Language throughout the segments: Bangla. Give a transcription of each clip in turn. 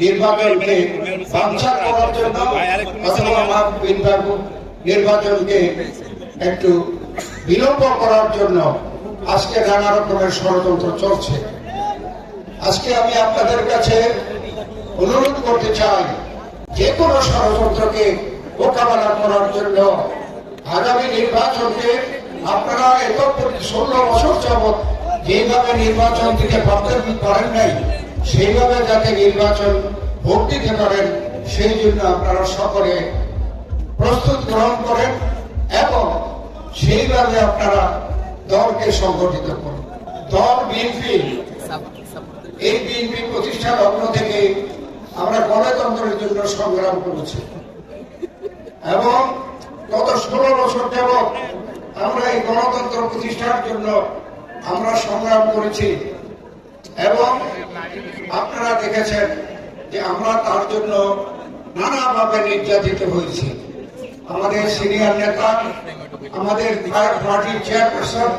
নির্বাচনকে বাঞ্ছা করার জন্য অথবা আমার নির্বাচন- নির্বাচনকে একটু বিলম্ব করার জন্য আজকে নানা রকমের ষড়যন্ত্র চলছে। আজকে আমি আপনাদের কাছে অনুরোধ করতে চাই, যে কোনো ষড়যন্ত্রকে মোকাবেলা করার জন্য আগামী নির্বাচনকে আপনারা এত ষোলো বছর যাবৎ যেভাবে নির্বাচন দিতে পারতেন পারেন নাই সেইভাবে যাতে নির্বাচন ভোট দিতে পারেন, সেই জন্য আপনারা সকলে প্রস্তুত গ্রহণ করেন এবং সেইভাবে আপনারা দলকে সংগঠিত করুন। দল বিএনপি, এই বিএনপি প্রতিষ্ঠা লগ্ন থেকে আমরা গণতন্ত্রের জন্য সংগ্রাম করেছি। এবং গত ষোলো বছর যাবৎ আমরা এই গণতন্ত্র প্রতিষ্ঠার জন্য আমরা সংগ্রাম করেছি এবং আপনারা দেখেছেন যে আমরা তার জন্য নানাভাবে নির্যাতিত হয়েছি। আমাদের সিনিয়র নেতা, আমাদের পার্টির চেয়ারপারসন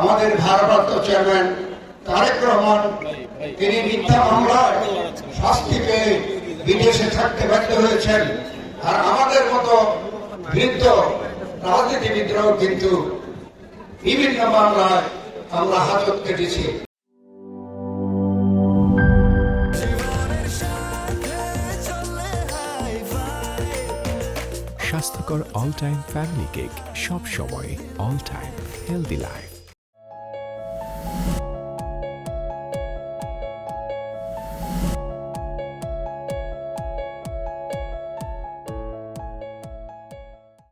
আমাদের ভারপ্রাপ্ত চেয়ারম্যান তারেক রহমান, তিনি মিথ্যা মামলায় শাস্তি পেয়ে বিদেশে থাকতে ব্যর্থ হয়েছেন। আর আমাদের মতো বৃদ্ধ রাজনীতিবিদরাও কিন্তু বিভিন্ন মামলায় আল্লাহ হাজত কেটেছে। স্বাস্থ্যকর অল টাইম ফ্যামিলি কেক সব সময় অল টাইম হেলদি লাইফ